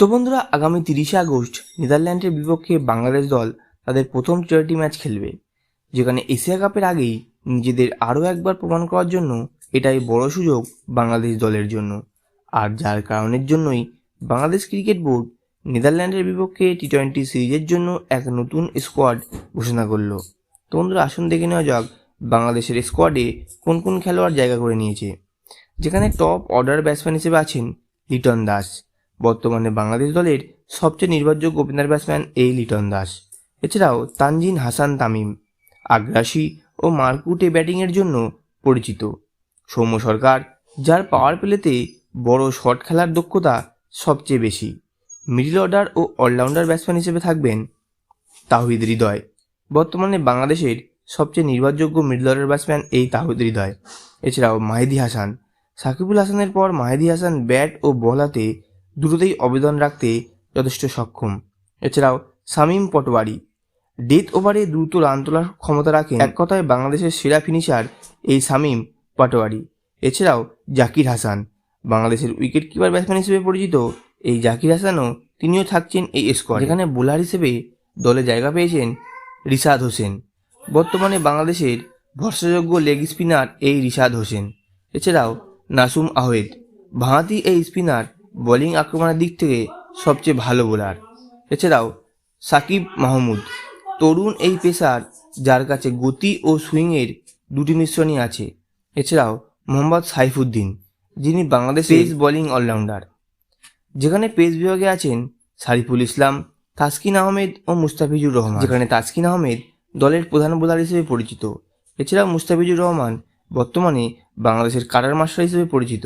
তো বন্ধুরা, আগামী তিরিশে আগস্ট নেদারল্যান্ডের বিপক্ষে বাংলাদেশ দল তাদের প্রথম টি ম্যাচ খেলবে, যেখানে এশিয়া কাপের আগেই নিজেদের আরও একবার প্রমাণ করার জন্য এটাই বড় সুযোগ বাংলাদেশ দলের জন্য। আর যার কারণের জন্যই বাংলাদেশ ক্রিকেট বোর্ড নেদারল্যান্ডের বিপক্ষে টি টোয়েন্টি সিরিজের জন্য এক নতুন স্কোয়াড ঘোষণা করল। তো বন্ধুরা, আসুন দেখে নেওয়া যাক বাংলাদেশের স্কোয়াডে কোন কোন খেলোয়াড় জায়গা করে নিয়েছে। যেখানে টপ অর্ডার ব্যাটসম্যান হিসেবে আছেন লিটন দাস। বর্তমানে বাংলাদেশ দলের সবচেয়ে নির্ভরযোগ্য ওপেনার ব্যাটসম্যান এই লিটন দাস। এছাড়াও তানজিন হাসান তামিম, আগ্রাসী ও মারকুটে ব্যাটিংয়ের জন্য পরিচিত। সৌম্য সরকার, যার পাওয়ার প্লেতে বড় শট খেলার দক্ষতা সবচেয়ে বেশি। মিডল অর্ডার ও অলরাউন্ডার ব্যাটসম্যান হিসেবে থাকবেন তাহিদ হৃদয়। বর্তমানে বাংলাদেশের সবচেয়ে নির্ভরযোগ্য মিডল অর্ডার ব্যাটসম্যান এই তাহিদ হৃদয়। এছাড়াও মাহিদি হাসান, সাকিবুল হাসানের পর মাহিদি হাসান ব্যাট ও বল হাতে দ্রুতই অবদান রাখতে যথেষ্ট সক্ষম। এছাড়াও শামীম পটওয়ারি ডেথ ওভারে দ্রুত রান তোলার ক্ষমতা রাখেন এক কথায় বাংলাদেশের সেরা ফিনিশার এই শামীম পাটোয়ারি। এছাড়াও জাকির হাসান, বাংলাদেশের উইকেট কিপার ব্যাটসম্যান হিসেবে পরিচিত এই জাকির হাসানও তিনিও থাকছেন এই স্কোয়াড এখানে বোলার হিসেবে দলে জায়গা পেয়েছেন রিশাদ হোসেন। বর্তমানে বাংলাদেশের ভরসাযোগ্য লেগ স্পিনার এই রিশাদ হোসেন। এছাড়াও নাসুম আহমেদ, ভাঁতি এই স্পিনার বোলিং আক্রমণের দিক থেকে সবচেয়ে ভালো বোলার। এছাড়াও সাকিব মাহমুদ তরুণ এই পেসার যার কাছে গতি ও সুইংয়ের দুটি মিশ্রণই আছে। এছাড়াও মোহাম্মদ সাইফুদ্দিন যিনি Bangladesh pace bowling all rounder যেখানে পেস বিভাগে আছেন সারিফুল ইসলাম তাসকিন আহমেদ ও মুস্তাফিজুর রহমান। যেখানে তাসকিন আহমেদ দলের প্রধান বোলার হিসেবে পরিচিত। এছাড়াও মুস্তাফিজুর রহমান বর্তমানে বাংলাদেশের কাটার মাস্টার হিসেবে পরিচিত।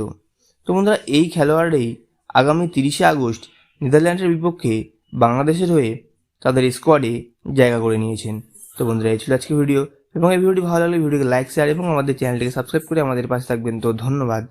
তো বন্ধুরা এই খেলোয়াড়রাই আগামী তিরিশে আগস্ট নেদারল্যান্ডসের বিপক্ষে বাংলাদেশের হয়ে তাদের স্কোয়াডে জায়গা করে নিয়েছেন। তো বন্ধুরা, এই ছিল আজকে ভিডিও। এবং এই ভিডিওটি ভালো লাগলে ভিডিওকে লাইক শেয়ার এবং আমাদের চ্যানেলটিকে সাবস্ক্রাইব করে আমাদের পাশে থাকবেন। তো ধন্যবাদ।